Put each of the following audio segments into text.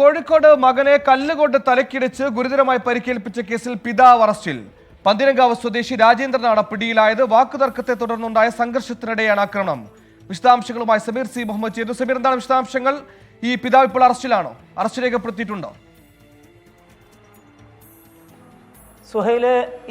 കോഴിക്കോട് മകനെ കല്ലുകൊണ്ട് തലക്കിടിച്ച് ഗുരുതരമായി പരിക്കേൽപ്പിച്ച കേസിൽ പിതാവ് അറസ്റ്റിൽ. പന്തിരങ്കാവ് സ്വദേശി രാജേന്ദ്രനാണ് പിടിയിലായത്. വാക്കുതർക്കത്തെ തുടർന്നുണ്ടായ സംഘർഷത്തിനിടെയാണ് ആക്രമണം. വിശദാംശങ്ങളുമായി സമീർ സി. മുഹമ്മദ് ചേരുന്നു. സമീർ എന്താണ് വിശദാംശങ്ങൾ? ഈ പിതാവ് ഇപ്പോൾ അറസ്റ്റിലാണോ? അറസ്റ്റ് രേഖപ്പെടുത്തിയിട്ടുണ്ടോ? സുഹൈൽ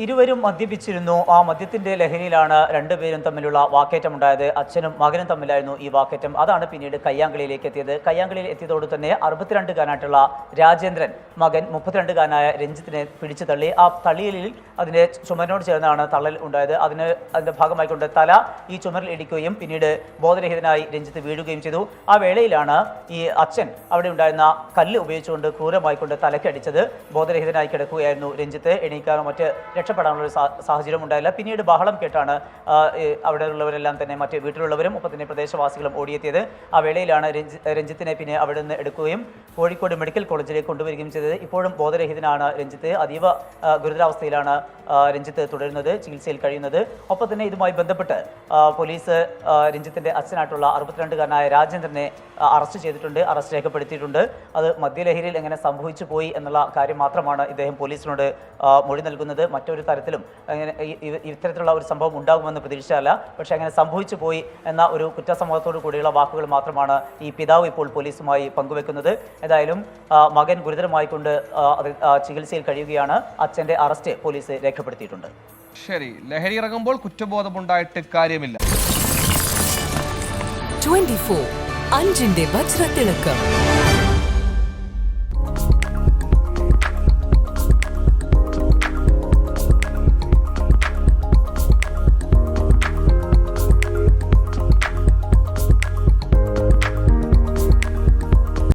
ഇരുവരും മദ്യപിച്ചിരുന്നു. ആ മദ്യത്തിന്റെ ലഹരിയിലാണ് രണ്ടുപേരും തമ്മിലുള്ള വാക്കേറ്റം ഉണ്ടായത് അച്ഛനും മകനും തമ്മിലായിരുന്നു ഈ വാക്കേറ്റം. അതാണ് പിന്നീട് കയ്യാങ്കളിയിലേക്ക് എത്തിയത്. കയ്യാങ്കളിയിൽ എത്തിയതോട് തന്നെ അറുപത്തിരണ്ടുകാരനായിട്ടുള്ള രാജേന്ദ്രൻ മകൻ മുപ്പത്തിരണ്ടുകാരനായ രഞ്ജിത്തിനെ പിടിച്ചു തള്ളി. ആ തള്ളിയലിൽ അതിന്റെ ചുമരിനോട് ചേർന്നാണ് തള്ളൽ ഉണ്ടായത്. അതിന് അതിന്റെ ഭാഗമായിക്കൊണ്ട് തല ഈ ചുമരിൽ ഇടിക്കുകയും പിന്നീട് ബോധരഹിതനായി രഞ്ജിത്ത് വീഴുകയും ചെയ്തു. ആ വേളയിലാണ് ഈ അച്ഛൻ അവിടെ ഉണ്ടായിരുന്ന കല്ല് ഉപയോഗിച്ചുകൊണ്ട് ക്രൂരമായിക്കൊണ്ട് തലക്കടിച്ചത് ബോധരഹിതനായി കിടക്കുകയായിരുന്നു രഞ്ജിത്ത്. എണീക്കാനോ മറ്റ് രക്ഷപ്പെടാനുള്ള ഒരു സാഹചര്യം ഉണ്ടായില്ല. പിന്നീട് ബഹളം കേട്ടാണ് അവിടെയുള്ളവരെല്ലാം തന്നെ മറ്റ് വീട്ടിലുള്ളവരും ഒപ്പം തന്നെ പ്രദേശവാസികളും ഓടിയെത്തിയത്. ആ വേളയിലാണ് രഞ്ജിത്തിനെ പിന്നെ അവിടെ നിന്ന് എടുക്കുകയും കോഴിക്കോട് മെഡിക്കൽ കോളേജിലേക്ക് കൊണ്ടുവരികയും ചെയ്തത്. ഇപ്പോഴും ബോധരഹിതനാണ് രഞ്ജിത്ത്. അതീവ ഗുരുതരാവസ്ഥയിലാണ് രഞ്ജിത്ത് തുടരുന്നത് ചികിത്സയിൽ കഴിയുന്നത്. ഒപ്പം തന്നെ ഇതുമായി ബന്ധപ്പെട്ട് പോലീസ് രഞ്ജിത്തിന്റെ അച്ഛനായിട്ടുള്ള അറുപത്തിരണ്ടുകാരനായ രാജേന്ദ്രനെ അറസ്റ്റ് ചെയ്തിട്ടുണ്ട് അറസ്റ്റ് രേഖപ്പെടുത്തിയിട്ടുണ്ട്. അത് മദ്യലഹരിയിൽ എങ്ങനെ സംഭവിച്ചു പോയി എന്നുള്ള കാര്യം മാത്രമാണ് ഇദ്ദേഹം പോലീസിനോട് മൊഴി നൽകുന്നത്. മറ്റൊരു തരത്തിലും അങ്ങനെ ഇത്തരത്തിലുള്ള ഒരു സംഭവം ഉണ്ടാകുമെന്ന് പ്രതീക്ഷിച്ചല്ല പക്ഷേ അങ്ങനെ സംഭവിച്ചു പോയി എന്ന ഒരു കുറ്റസമ്മതത്തോടു കൂടിയുള്ള വാക്കുകൾ മാത്രമാണ് ഈ പിതാവ് ഇപ്പോൾ പോലീസുമായി പങ്കുവെക്കുന്നത്. ഏതായാലും മകൻ ഗുരുതരമായിക്കൊണ്ട് ചികിത്സയിൽ കഴിയുകയാണ്. അച്ഛന്റെ അറസ്റ്റ് പോലീസ് രേഖപ്പെടുത്തിയിട്ടുണ്ട്. ശരി ലഹരി ഇറങ്ങുമ്പോൾ കുറ്റബോധമുണ്ടായിട്ട് കാര്യമില്ല. 24 അഞ്ചിന്റെ വജ്രത്തിളക്കം.